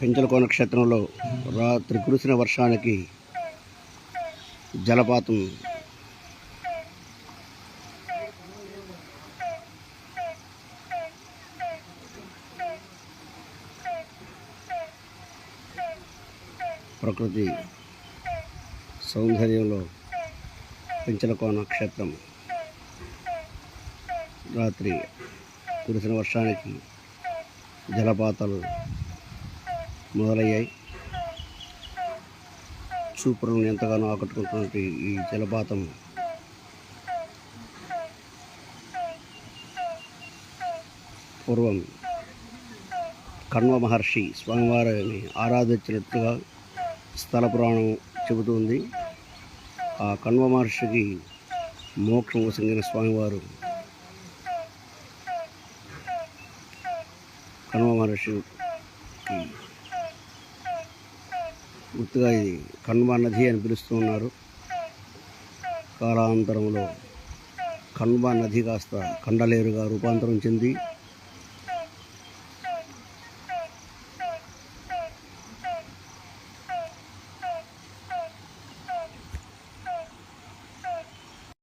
పెంచలకోన క్షేత్రంలో రాత్రి కురిసిన వర్షానికి జలపాతం ప్రకృతి సౌందర్యంలో పెంచలకోన క్షేత్రం. రాత్రి కురిసిన వర్షానికి జలపాతాలు మొదలయ్యాయి. చూపులను ఎంతగానో ఆకట్టుకుంటున్నటువంటి ఈ జలపాతం పూర్వం కణ్వ మహర్షి స్వామివారిని ఆరాధించినట్టుగా స్థల పురాణం చెబుతుంది. ఆ కణ్వ మహర్షికి మోక్షం వసంగిన స్వామివారు కణ్వ మహర్షికి గుర్తుగా ఇది కణ్వ నది అని పిలుస్తున్నారు కాలాంతరంలో కణ్వ నది కాస్త కండలేరుగా రూపాంతరం చెంది